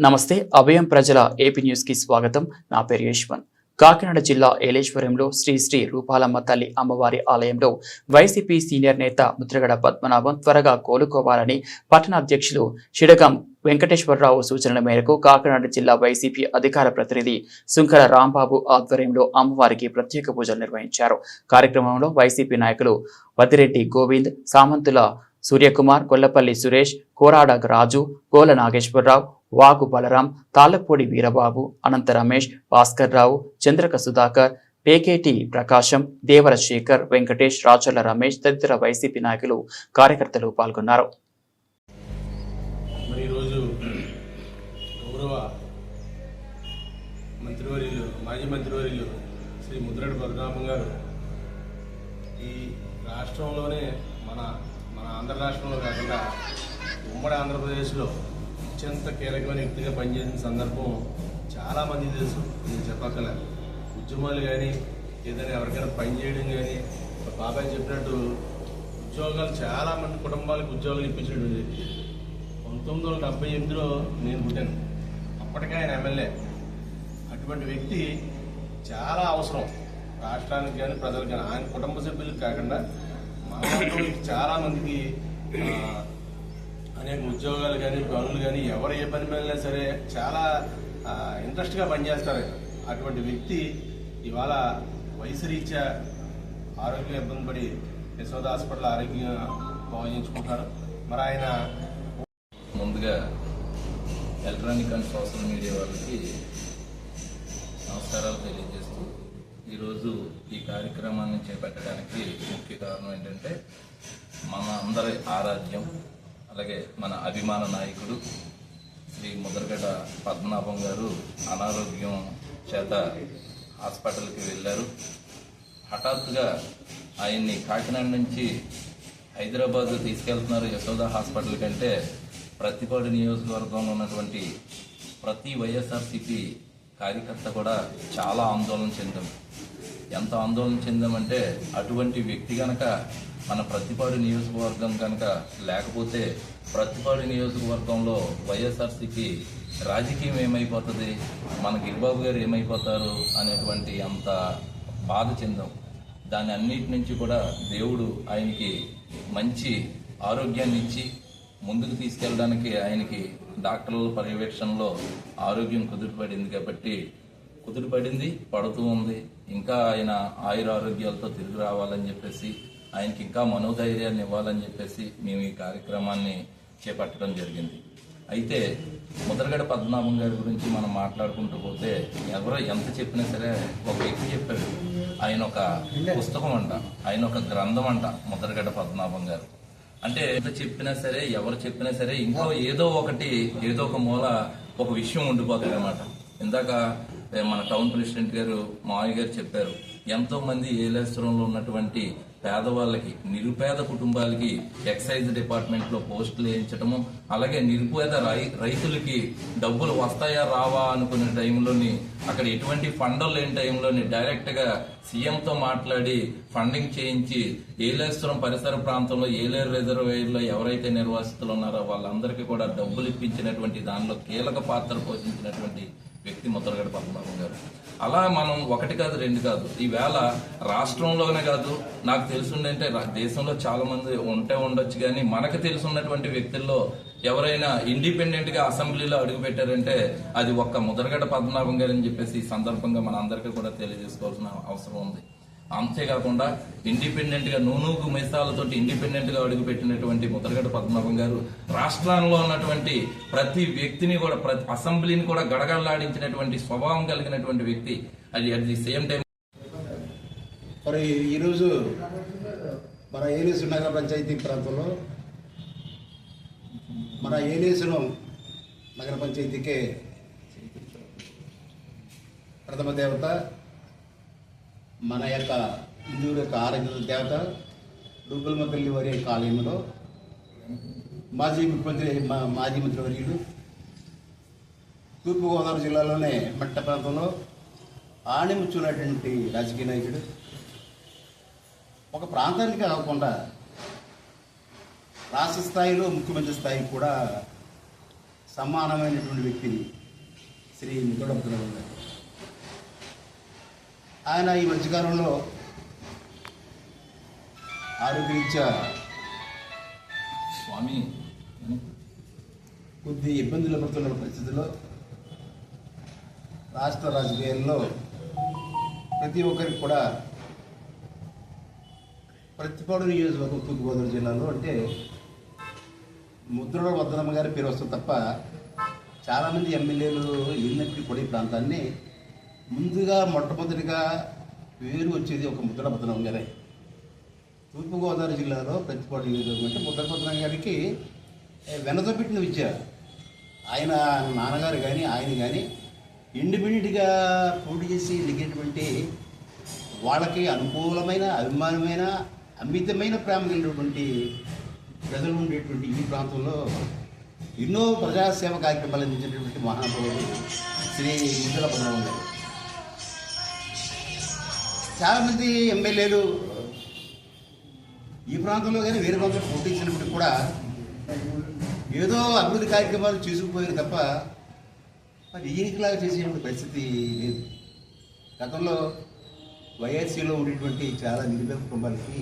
నమస్తే అభయం ప్రజల ఏపీ న్యూస్కి స్వాగతం. నా పేరు యశ్వంత్. కాకినాడ జిల్లా ఏలేశ్వరంలో శ్రీ శ్రీ రూపాలమ్మ తల్లి అమ్మవారి ఆలయంలో వైసీపీ సీనియర్ నేత ముద్రగడ పద్మనాభం త్వరగా కోలుకోవాలని పట్టణ అధ్యక్షులు షిడగం వెంకటేశ్వరరావు సూచనల మేరకు కాకినాడ జిల్లా వైసీపీ అధికార ప్రతినిధి సుంకర రాంబాబు ఆధ్వర్యంలో అమ్మవారికి ప్రత్యేక పూజలు నిర్వహించారు. కార్యక్రమంలో వైసీపీ నాయకులు వదిరెడ్డి గోవింద్ సామంతుల సూర్యకుమార్ కొల్లపల్లి సురేష్ కోరాడ రాజు గోల నాగేశ్వరరావు వాగు బలరాం తాళ్ళపూడి వీరబాబు అనంత రమేష్ భాస్కర్ రావు చంద్రక సుధాకర్ పేకేటి ప్రకాశం దేవర శేఖర్ వెంకటేష్ రాచర్ల రమేష్ తదితర వైసీపీ నాయకులు కార్యకర్తలు పాల్గొన్నారు. మరి ఈరోజు గౌరవ మంత్రివర్యులు మాజీ మంత్రివర్యులు శ్రీ పద్మనాభం గారు ఈ రాష్ట్రంలోనే మన మన ఆంధ్ర రాష్ట్రంలో కాకుండా ఉమ్మడి ఆంధ్రప్రదేశ్లో అత్యంత కీలకమైన వ్యక్తిగా పనిచేసిన సందర్భం చాలామంది తెలుసు. నేను చెప్పగల ఉద్యమాలు కానీ ఏదైనా ఎవరికైనా పని చేయడం కానీ బాబాయ్ చెప్పినట్టు ఉద్యోగాలు చాలా మంది కుటుంబాలకు ఉద్యోగాలు ఇప్పించడం వ్యక్తి పంతొమ్మిది వందల డెబ్బై ఎనిమిదిలో నేను పుట్టాను. అప్పటికే ఆయన ఎమ్మెల్యే. అటువంటి వ్యక్తి చాలా అవసరం. రాష్ట్రానికి కానీ ప్రజలకు కానీ ఆయన కుటుంబ సభ్యులకు కాకుండా చాలా మందికి అనేక ఉద్యోగాలు కానీ పనులు కానీ ఎవరు ఏ పని వెళ్ళినా సరే చాలా ఇంట్రెస్ట్గా పనిచేస్తారు. అటువంటి వ్యక్తి ఇవాళ వయసు రీత్యా ఆరోగ్యం ఇబ్బంది పడి యశోద హాస్పిటల్ ఆరోగ్యం భావించుకుంటారు మరి ఆయన ముందుగా ఎలక్ట్రానిక్ అండ్ సోషల్ మీడియా వాళ్ళకి నమస్కారాలు తెలియజేస్తారు ఈరోజు ఈ కార్యక్రమాన్ని చేపట్టడానికి ముఖ్య కారణం ఏంటంటే మన అందరి ఆరాధ్యం అలాగే మన అభిమాన నాయకుడు శ్రీ ముద్రగడ పద్మనాభం గారు అనారోగ్యం చేత హాస్పిటల్కి వెళ్ళారు. హఠాత్తుగా ఆయన్ని కాకినాడ నుంచి హైదరాబాద్ తీసుకెళ్తున్నారు యశోద హాస్పిటల్ కంటే ప్రతిపాడు నియోజకవర్గంలో ఉన్నటువంటి ప్రతి వైఎస్ఆర్సీపీ కార్యకర్త కూడా చాలా ఆందోళన చెందాం ఎంత ఆందోళన చెందామంటే అటువంటి వ్యక్తి కనుక మన ప్రతిపాడు నియోజకవర్గం కనుక లేకపోతే ప్రతిపాడు నియోజకవర్గంలో వైఎస్ఆర్సీకి రాజకీయం ఏమైపోతుంది? మన గిరిబాబు గారు ఏమైపోతారు? అనేటువంటి అంత బాధ చెందాం. దాని అన్నిటి నుంచి కూడా దేవుడు ఆయనకి మంచి ఆరోగ్యాన్ని ఇచ్చి ముందుకు తీసుకెళ్ళడానికి ఆయనకి డాక్టర్ల పర్యవేక్షణలో ఆరోగ్యం కుదురుపడింది కాబట్టి కుదురుపడింది పడుతూ ఉంది. ఇంకా ఆయన ఆయుర ఆరోగ్యాలతో తిరిగి రావాలని చెప్పేసి ఆయనకి ఇంకా మనోధైర్యాన్ని ఇవ్వాలని చెప్పేసి మేము ఈ కార్యక్రమాన్ని చేపట్టడం జరిగింది. అయితే ముద్రగడ పద్మనాభం గారి గురించి మనం మాట్లాడుకుంటూ పోతే ఎవరో ఎంత చెప్పినా సరే ఒక వ్యక్తి చెప్పాడు. ఆయన ఒక పుస్తకం అంట ఆయన ఒక గ్రంథం అంట ముద్రగడ పద్మనాభం గారు. అంటే ఎంత చెప్పినా సరే ఎవరు చెప్పినా సరే ఇంకో ఏదో ఒకటి ఏదో ఒక మూల ఒక విషయం ఉండిపోతుంది అనమాట ఇందాక మన టౌన్ ప్రెసిడెంట్ గారు మావయ్య గారు చెప్పారు ఎంతో మంది ఏలేశ్వరంలో ఉన్నటువంటి పేదవాళ్ళకి నిరుపేద కుటుంబాలకి ఎక్సైజ్ డిపార్ట్మెంట్లో పోస్టులు వేయించడము అలాగే నిరుపేద రై- రైతులకి డబ్బులు వస్తాయా రావా అనుకునే టైంలోని అక్కడ ఎటువంటి ఫండలు లేని టైంలోని డైరెక్ట్గా సీఎం తో మాట్లాడి ఫండింగ్ చేయించి ఏలేశ్వరం పరిసర ప్రాంతంలో ఏలేరు రిజర్వేయర్లో ఎవరైతే నిర్వాసితులు ఉన్నారో వాళ్ళందరికీ కూడా డబ్బులు ఇప్పించినటువంటి దానిలో కీలక పాత్ర పోషించినటువంటి వ్యక్తి ముద్రగడ పద్మనాభం గారు. అలా మనం ఒకటి కాదు రెండు కాదు. ఈవేళ రాష్ట్రంలోనే కాదు నాకు తెలుసుండంటే దేశంలో చాలా మంది ఉంటే ఉండొచ్చు కానీ మనకు తెలుసున్నటువంటి వ్యక్తుల్లో ఎవరైనా ఇండిపెండెంట్గా అసెంబ్లీలో అడుగు పెట్టారంటే అది ఒక్క ముదరగడ పద్మనాభం గారు అని చెప్పేసి ఈ సందర్భంగా మన అందరికీ కూడా తెలియజేసుకోవాల్సిన అవసరం ఉంది. అంతేకాకుండా ఇండిపెండెంట్గా నూనూకు మిసాలతో ఇండిపెండెంట్గా అడుగు పెట్టినటువంటి పద్మనాభం గారు రాష్ట్రంలో ఉన్నటువంటి ప్రతి వ్యక్తిని కూడా ప్రతి అసెంబ్లీని కూడా గడగడలాడించినటువంటి స్వభావం కలిగినటువంటి వ్యక్తి. అది అట్ ది సేమ్ టైం మరి ఈరోజు మన ఏలేసు నగర పంచాయతీ ప్రాంతంలో మన ఏలేసును నగర పంచాయతీకే ప్రథమ దేవత మన యొక్క హిందువుల యొక్క ఆరోగ్య దేవత దుబ్బలమ్మ తల్లి వారి యొక్క ఆలయంలో మాజీ ముఖ్యమంత్రి మా మాజీ మంత్రి వర్యుడు తూర్పుగోదావరి జిల్లాలోనే మెట్ట ప్రాంతంలో ఆణిముచ్చున్నటువంటి రాజకీయ నాయకుడు. ఒక ప్రాంతానికి కాకుండా రాష్ట్ర స్థాయిలో ముఖ్యమంత్రి స్థాయికి కూడా సమానమైనటువంటి వ్యక్తి శ్రీ ముద్దడబ్దురావు గారు. ఆయన ఈ మధ్యకాలంలో ఆరోగ్యరీత్యా స్వామి కొద్ది ఇబ్బందులు పడుతున్న పరిస్థితుల్లో రాష్ట్ర రాజకీయాల్లో ప్రతి ఒక్కరికి కూడా ప్రతిపాడు నియోజకవర్గం తూర్పుగోదావరి జిల్లాలో అంటే ముద్రలో వద్దనమ్మ గారి పేరు వస్తుంది తప్ప చాలామంది ఎమ్మెల్యేలు ఎన్నప్పటికీ కూడా ఈ ప్రాంతాన్ని ముందుగా మొట్టమొదటిగా పేరు వచ్చేది ఒక ముద్ర భద్రమ్మ గారే. తూర్పుగోదావరి జిల్లాలో ప్రతిపాటు నియోజకవర్గం అంటే ముద్ర భద్రమ్మ గారికి వెనతపెట్టిన విద్య. ఆయన నాన్నగారు కానీ ఆయన కానీ ఇండిపెండెంట్గా పోటీ చేసి నెగ్గినటువంటి వాళ్ళకి అనుకూలమైన అభిమానమైన అమితమైన ప్రేమ కలిగినటువంటి ప్రజలు ఉండేటువంటి ఈ ప్రాంతంలో ఎన్నో ప్రజాసేవ కార్యక్రమాలు అందించినటువంటి మహానుభావుడు శ్రీ ముద్దల పద్మనాభం గారు. చాలామంది ఎమ్మెల్యేలు ఈ ప్రాంతంలో కానీ వేరే ప్రాంతంలో పోటీ కూడా ఏదో అభివృద్ధి కార్యక్రమాలు చేసుకుపోయారు తప్ప మరి ఈయనకిలాగా చేసేటువంటి పరిస్థితి లేదు. గతంలో వైఎస్సీలో ఉండేటువంటి చాలా నిరుపేద కుటుంబాలకి